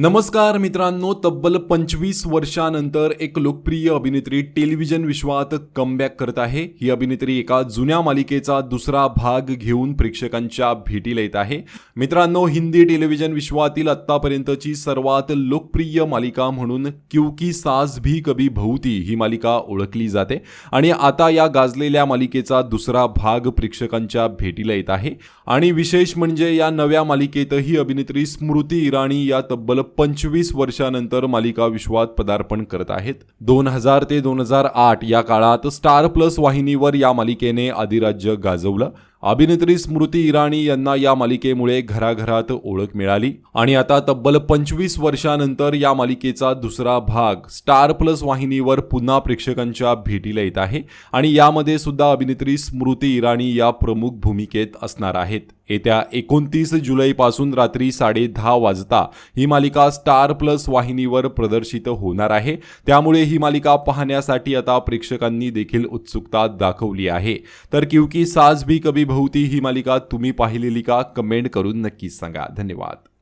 नमस्कार मित्रांनो तब्बल पंचवीस वर्षानंतर एक लोकप्रिय अभिनेत्री टेलिव्हिजन विश्वात कमबॅक करत आहे. ही अभिनेत्री एका जुन्या मालिकेचा दुसरा भाग घेऊन प्रेक्षकांच्या भेटीला येत आहे. मित्रांनो हिंदी टेलिव्हिजन विश्वातील आत्तापर्यंतची सर्वात लोकप्रिय मालिका म्हणून क्यूकी सास भी कभी भवती ही मालिका ओळखली जाते आणि आता या गाजलेल्या मालिकेचा दुसरा भाग प्रेक्षकांच्या भेटीला येत आहे. आणि विशेष म्हणजे या नव्या मालिकेतही अभिनेत्री स्मृती इराणी या तब्बल पंचवीस वर्षानंतर मालिका विश्वात पदार्पण करत आहेत. दोन हजार ते दोन हजार आठ या काळात स्टार प्लस वाहिनीवर या मालिकेने अधिराज्य गाजवलं. अभिनेत्री स्मृती इराणी यांना या मालिकेमुळे घराघरात ओळख मिळाली. आणि आता तब्बल पंचवीस वर्षानंतर या मालिकेचा दुसरा भाग स्टार प्लस वाहिनीवर पुन्हा प्रेक्षकांच्या भेटीला येत आहे. आणि यामध्ये सुद्धा अभिनेत्री स्मृती इराणी या प्रमुख भूमिकेत असणार आहेत. येत्या एकोणतीस जुलैपासून रात्री साडे दहा वाजता ही मालिका स्टार प्लस वाहिनीवर प्रदर्शित होणार आहे. त्यामुळे ही मालिका पाहण्यासाठी आता प्रेक्षकांनी देखील उत्सुकता दाखवली आहे. तर क्यूकी साज भी कभी भोवती ही मालिका तुम्ही पाहिलेली का? कमेंट करून नक्कीच सांगा. धन्यवाद.